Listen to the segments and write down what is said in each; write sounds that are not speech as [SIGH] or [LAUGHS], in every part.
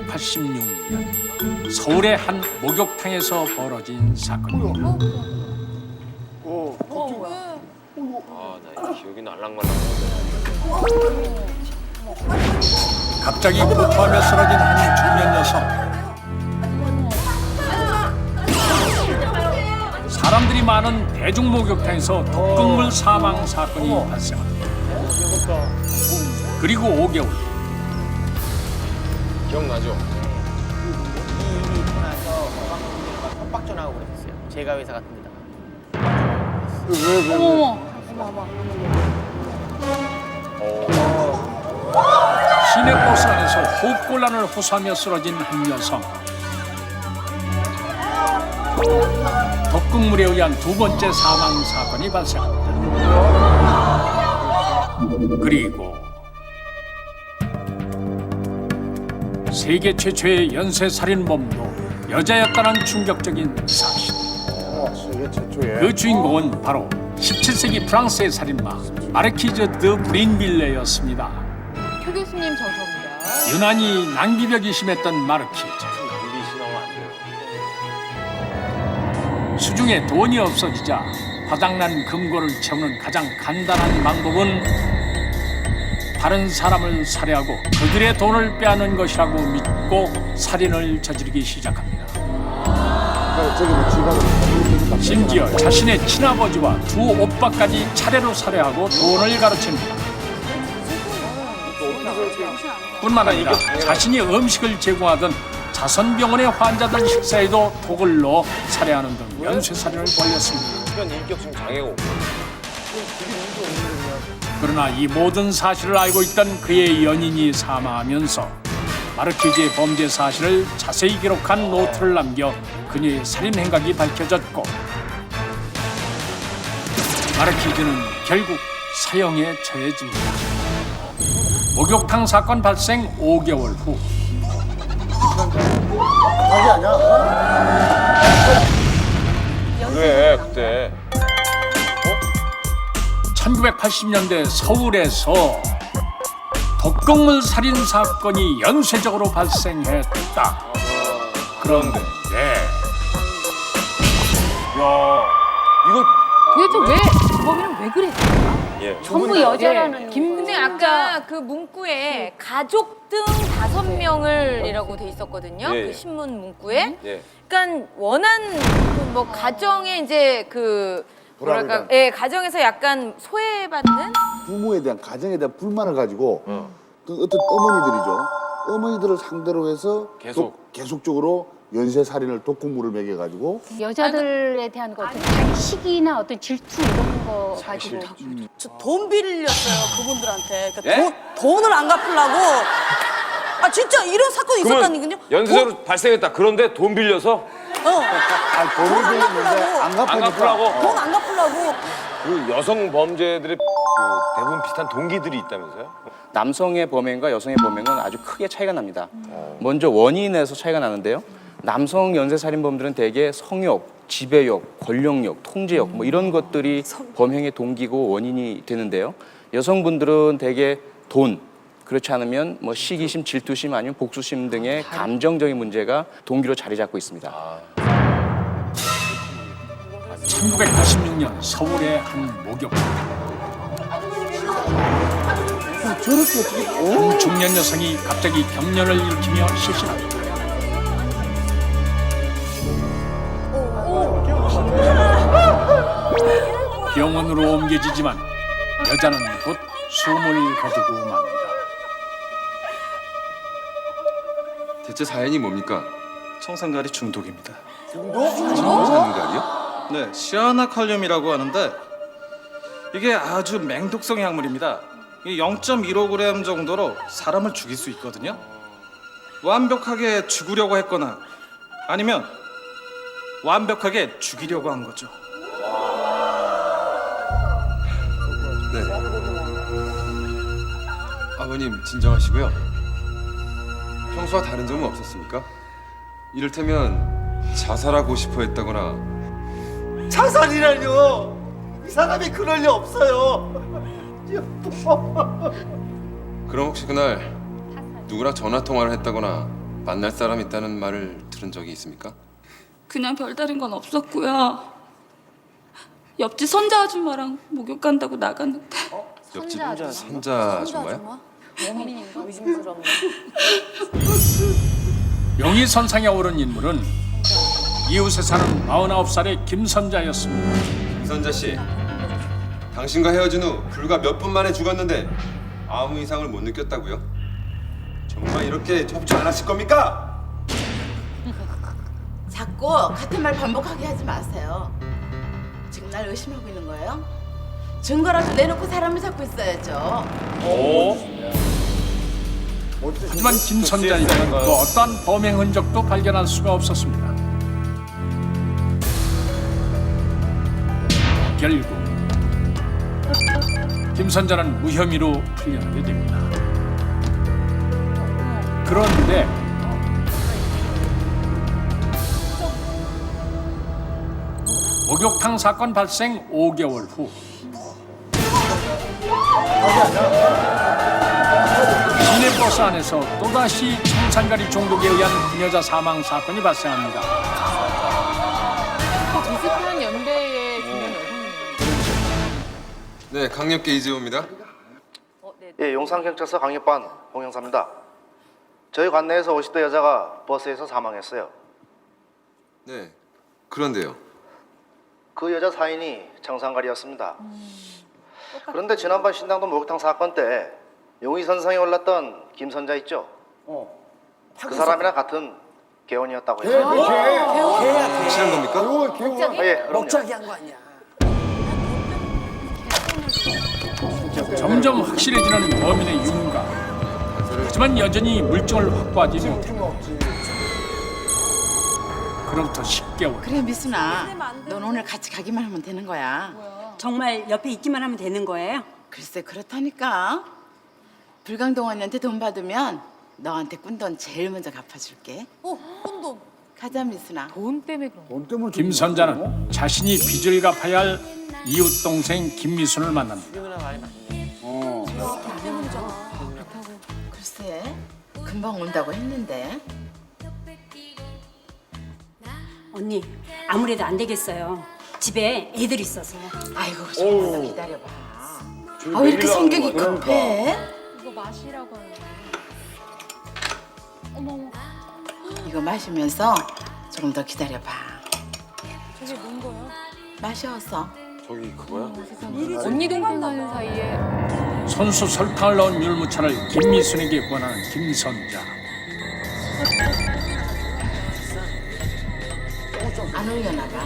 1986년 서울의 한 목욕탕에서 벌어진 사건입니다. 아나 기억이 날랑말랑한데. 갑자기 폭포하며 쓰러진 한 중년 여성. 사람들이 많은 대중 목욕탕에서 독극물 사망 사건이 발생합니다. 그리고 5개월 후 기억나죠? 이 일이 있고 나서 관광객들과 협박 전화하고 그랬어요. 제가 회사 같은 데다가. 시내버스 안에서 호흡곤란을 호소하며 쓰러진 한 여성. 독극물에 의한 두 번째 사망 사건이 발생합니다. 그리고 세계 최초의 연쇄 살인범도 여자였다는 충격적인 사실. 이게 최초에 그 주인공은 바로 17세기 프랑스의 살인마 마르키즈 드 브린빌레였습니다. 표 교수님 저서입니다. 유난히 낭비벽이 심했던 마르키즈. 수중에 돈이 없어지자 바닥난 금고를 채우는 가장 간단한 방법은 다른 사람을 살해하고 그들의 돈을 빼앗는 것이라고 믿고 살인을 저지르기 시작합니다. 심지어 자신의 친아버지와 두 오빠까지 차례로 살해하고 돈을 가로챕니다. 뿐만 아니라 자신이 음식을 제공하던 자선병원의 환자들 식사에도 독을 넣어 살해하는 등 연쇄살인을 벌였습니다. 수면 인격성 장애고. 그러나 이 모든 사실을 알고 있던 그의 연인이 사망하면서 마르키즈의 범죄 사실을 자세히 기록한 노트를 남겨 그녀의 살인 행각이 밝혀졌고 마르키즈는 결국 사형에 처해집니다. 목욕탕 사건 발생 5개월 후 자기 아니야? 그래 그때. 1980년대 서울에서 독극물 살인 사건이 연쇄적으로 발생했다. 그런데 네. 이거 도대체 왜 주범이는 왜 그랬을까? 예. 전부 여자라는. 김 근데 아까 그 문구에 가족 등 다섯 명을이라고 돼 있었거든요. 예, 예. 그 신문 문구에. 예. 그러니까 원한 그뭐 가정에 이제 그 뭐랄까, 불안이다. 예, 가정에서 약간 소외받는 부모에 대한 가정에 대한 불만을 가지고 그 어떤 어머니들이죠. 어머니들을 상대로 해서 계속. 독- 계속적으로 연쇄 살인을 독극물을 먹여 가지고 여자들에 대한 거 어떤 자식이나 어떤 질투 이런 거 가지고 저 돈 빌렸어요 그분들한테 그러니까 예? 돈, 돈을 안 갚으려고 아 진짜 이런 사건이 있었다니까요 연쇄로 발생했다. 그런데 돈 빌려서 어, 아니 돈을 돈안 빌렸는데 갚으려고. 안 안 갚으니까 갚으라고. 돈 안 갚으려고 그 여성 범죄들의 그 대부분 비슷한 동기들이 있다면서요? 남성의 범행과 여성의 범행은 아주 크게 차이가 납니다. 먼저 원인에서 차이가 나는데요. 남성 연쇄살인범들은 대개 성욕, 지배욕, 권력욕, 통제욕 뭐 이런 것들이 범행의 동기고 원인이 되는데요. 여성분들은 대개 돈, 그렇지 않으면 뭐 시기심, 질투심 아니면 복수심 등의 감정적인 문제가 동기로 자리 잡고 있습니다. 1986년 서울의 한 목욕탕. 저렇게 어떻게 한 중년 여성이 갑자기 경련을 일으키며 실신합니다. 병원으로 옮겨지지만 여자는 곧 숨을 거두고 맙니다. 대체 사연이 뭡니까? 청산가리 중독입니다. 청산가리요? 네, 시아나칼륨이라고 하는데 이게 아주 맹독성 약물입니다. 0.15g 정도로 사람을 죽일 수 있거든요. 완벽하게 죽으려고 했거나 아니면 완벽하게 죽이려고 한 거죠. 네. 아버님 진정하시고요. 평소와 다른 점은 없었습니까? 이를테면 자살하고 싶어 했다거나 자살이라뇨. 이 사람이 그럴 리 없어요. [LAUGHS] 그럼 혹시 그날 누구랑 전화 통화를 했다거나 만날 사람 있다는 말을 들은 적이 있습니까? 그냥 별다른 건 없었고요. 옆집 선자 아줌마랑 목욕 간다고 나갔는데 옆집 선자 아줌마요? 용의 [LAUGHS] 선상에 오른 인물은 이웃에 사는 49살의 김선자였습니다. 이선자 씨, 당신과 헤어진 후 불과 몇 분 만에 죽었는데 아무 이상을 못 느꼈다고요? 정말 이렇게 협조 안 하실 겁니까? [LAUGHS] 자꾸 같은 말 반복하게 하지 마세요. 지금 날 의심하고 있는 거예요? 증거라도 내놓고 사람을 잡고 있어야죠. 하지만 김선자에게는 그 어떠한 범행 흔적도 발견할 수가 없었습니다. 결국 김선자는 무혐의로 풀려나게 됩니다. 그런데 목욕탕 사건 발생 5개월 후 시내버스 안에서 또다시 청산가리 중독에 의한 그녀자 사망 사건이 발생합니다. 네, 강력계 이재호입니다. 예, 용산경찰서 강력반 홍영사입니다. 저희 관내에서 50대 여자가 버스에서 사망했어요. 네, 그런데요. 그 여자 사인이 청산가리였습니다. 그런데 지난번 신당동 목욕탕 사건 때 용의 선상에 올랐던 김 선자 있죠? 그 사람이랑 같은 개원이었다고 해요. 확실한 겁니까? 예, 그럼요. 점점 확실해지는 범인의 윤곽. 하지만 여전히 물증을 확보하지 못해. 그로부터 10개월. 그래 미순아, 넌 오늘 같이 가기만 하면 되는 거야. 정말 옆에 있기만 하면 되는 거예요? 글쎄 그렇다니까. 불광동 언니한테 돈 받으면 너한테 꾼돈 제일 먼저 갚아줄게. 어, 꾼도 가자 미순아. 돈 때문에 그런 거. 돈 때문에 김선자는 자신이 빚을 갚아야 할 이웃 동생 김미순을 만납니다. 봤네. 글쎄 금방 온다고 했는데. 언니 아무래도 안 되겠어요. 집에 애들 있어서. 아이고 조금만 더 기다려봐. 아 왜 이렇게 성격이 급해? 이거 마시라고 하는 이거 마시면서 조금 더 기다려봐. 저게 뭔 거야? 마셔서. 저기 그거야? 언니 동생 사는 사이에 손수 설탕을 넣은 율무차를 김미순에게 권하는 김선자. 안 올려나 봐.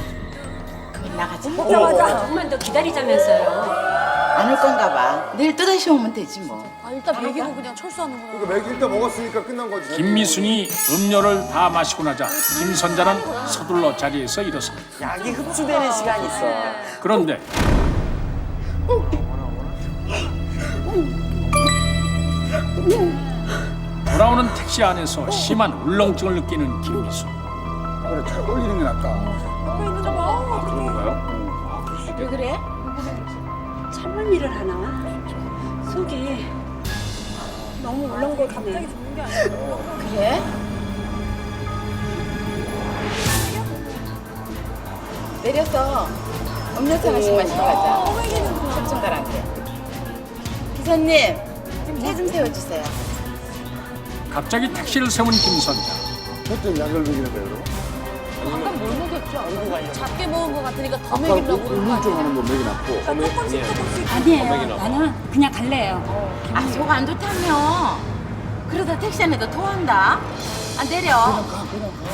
그럼 나가자. 조금만 더 기다리자면서요. 안 올 건가 봐. 내일 또 다시 오면 되지 뭐. 아 일단 먹이고 그냥 철수하는구나. 맥일 때 먹었으니까 끝난 거지. 김미순이 음료를 다 마시고 나자 김선자는 서둘러 자리에서 일어섭니다. 약이 흡수되는 시간이 있어. 그런데 돌아오는 택시 안에서 심한 울렁증을 느끼는 김미순. 그래, 차 올리는 게 낫다. 왜 그래? 참을 일을 하나? 속이 너무 울렁거리네. 그래? 내려서 음료수 하나씩 마시러 가자. 섭정달한테. 기사님, 차 좀 세워주세요. 갑자기 택시를 세운 김선자. 그때 약을 먹이는 거야, 그럼? 아까 뭘 먹였죠? 작게 먹은 거 같으니까 더 아까 먹이려고 그런 거 아니야? 하는 거 먹여놨고. 아니에요. 나는 그냥 갈래요. 아, 속 안 좋다며. 그러다 택시 안에도 토한다. 아, 내려.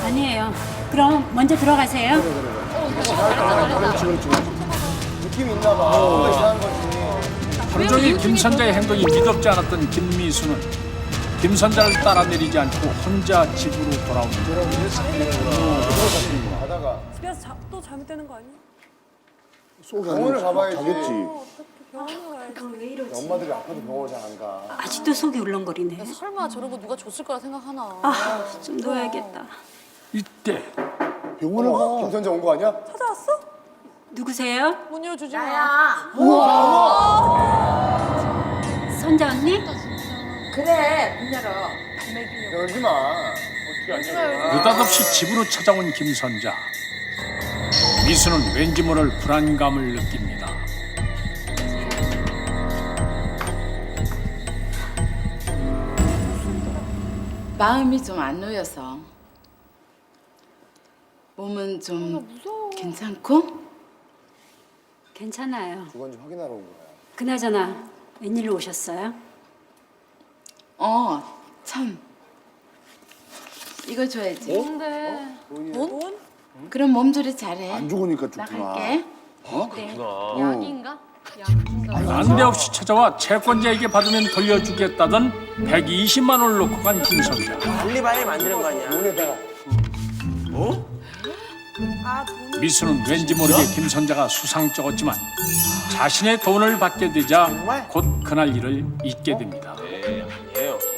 아니에요. 그럼 먼저 들어가세요. 그렇지, 그렇지. 느낌 있나 봐. 뭔가 이상한 거지. 하루 종일 김선자의 행동이 믿었지 않았던 김미수는 김선자를 따라 내리지 않고 혼자 집으로 돌아옵니다. 가다가 집에서 자, 또 잘못되는 거 아니야? 병원을 가봐야지. 가겠지. 병원에 왜 이러지? 엄마들이 아파도 병원 잘안 가. 아직도 속이 울렁거리네. 설마 저러고 누가 줬을 거라 생각하나? 아, 좀 놓아야겠다. 이때 병원을 가. 김선자 온 거 아니야? 찾아왔어? 누구세요? 문 열어주지 마. 나야. 선자 언니? 그래, 문 열어. 열지 마. 느닷없이 집으로 찾아온 김선자. 미수는 왠지 모를 불안감을 느낍니다. 마음이 좀 안 놓여서 몸은 좀 괜찮고 괜찮아요. 그건 좀 확인하러 온 거야. 그나저나 웬일로 오셨어요? 어 참. 이거 줘야지. 뭔데? 그럼 몸조리 잘해. 안 죽으니까 좋구나. 나갈게. 어? 네. 약인가? 난데없이 찾아와 채권자에게 받으면 돌려주겠다던 120만 원을 놓고 간 김선자. 알리바이 만드는 거 아니야? 미수는 왠지 모르게 김선자가 수상쩍었지만 자신의 돈을 받게 되자 곧 그날 일을 잊게 됩니다.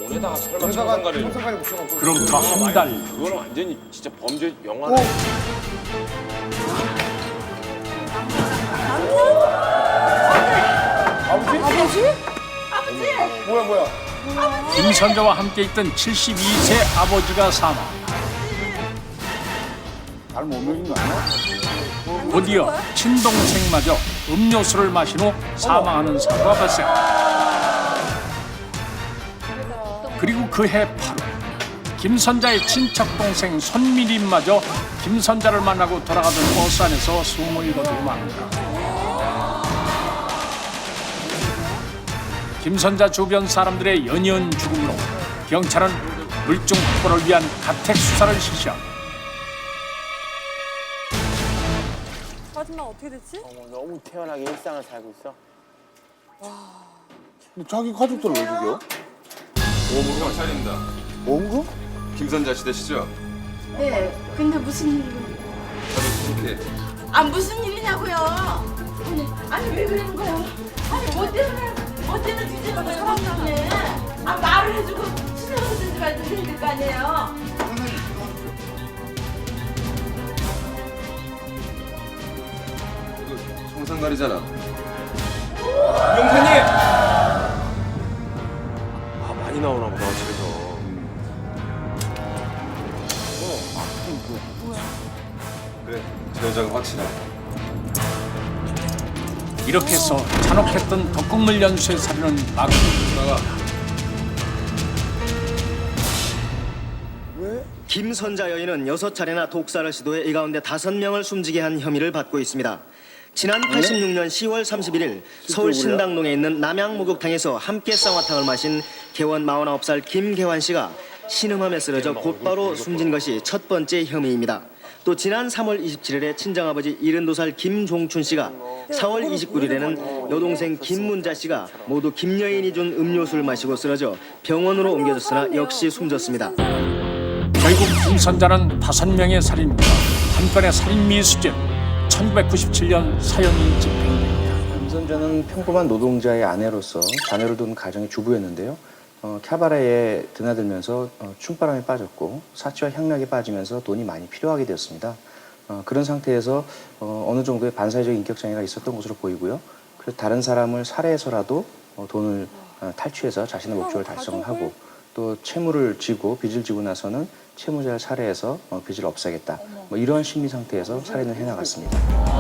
돈에다가 설마 그러다가 청산가리를. 청산가리 붙여갖고. 그로부터 한 달. 그거는 완전히 진짜 범죄 영화. 뭐야 뭐야. 김선자와 함께 있던 72세 아버지가 사망. 잘 못 먹인 거 아니야? 곧이어 친동생마저 음료수를 마신 후 사망하는 사고가 발생. 그리고 그 해 8월 김선자의 친척 동생 손미림마저 김선자를 만나고 돌아가던 버스 안에서 숨을 거두고 맙니다. 김선자 주변 사람들의 연이은 죽음으로 경찰은 물증 확보를 위한 가택 수사를 실시합니다. 마지막 어떻게 됐지? 어머, 너무 태연하게 일상을 살고 있어. 근데 자기 가족들을 왜 죽여? 오무 경찰입니다. 보험금? 김선자 씨 되시죠? 네 근데 무슨 일로 저도 그렇게 아 무슨 일이냐고요 아니, 아니 왜 그러는 거야 아니 뭐 때문에 뭐 때문에 뒤지는 거야 사람들네 아 말을 해주고 신경 쓰지 말고 해야 될거 아니에요 이거 청산가리잖아. 그래, 저 여자가 확실하다. 이렇게 해서 잔혹했던 덕국물 연수의 살인은 막고 나가. 김선자 여인은 여섯 차례나 독살을 시도해 이 가운데 다섯 명을 숨지게 한 혐의를 받고 있습니다. 지난 86년 10월 31일 서울 신당동에 있는 남양 목욕탕에서 함께 쌍화탕을 마신 개원 49살 김개환 씨가 신음함에 쓰러져 곧바로 숨진 것이 첫 번째 혐의입니다. 또 지난 3월 27일에 친정아버지 72살 김종춘 씨가 4월 29일에는 여동생 김문자 씨가 모두 김여인이 준 음료수를 마시고 쓰러져 병원으로 옮겨졌으나 역시 숨졌습니다. 결국 김선자는 다섯 명의 살인과 한 건의 살인 미수죄 1997년 사형이 집행됩니다. 김선자는 평범한 노동자의 아내로서 자녀를 둔 가정의 주부였는데요. 어, 캬바레에 드나들면서 어, 춤바람에 빠졌고 사치와 향락에 빠지면서 돈이 많이 필요하게 되었습니다. 어, 그런 상태에서 어, 어느 정도의 반사회적 인격 장애가 있었던 것으로 보이고요. 그래서 다른 사람을 살해해서라도 어, 돈을 어, 탈취해서 자신의 목적을 달성하고 또 채무를 지고 빚을 지고 나서는 채무자를 살해해서 어, 빚을 없애겠다. 뭐 이러한 심리 상태에서 살인을 해나갔습니다.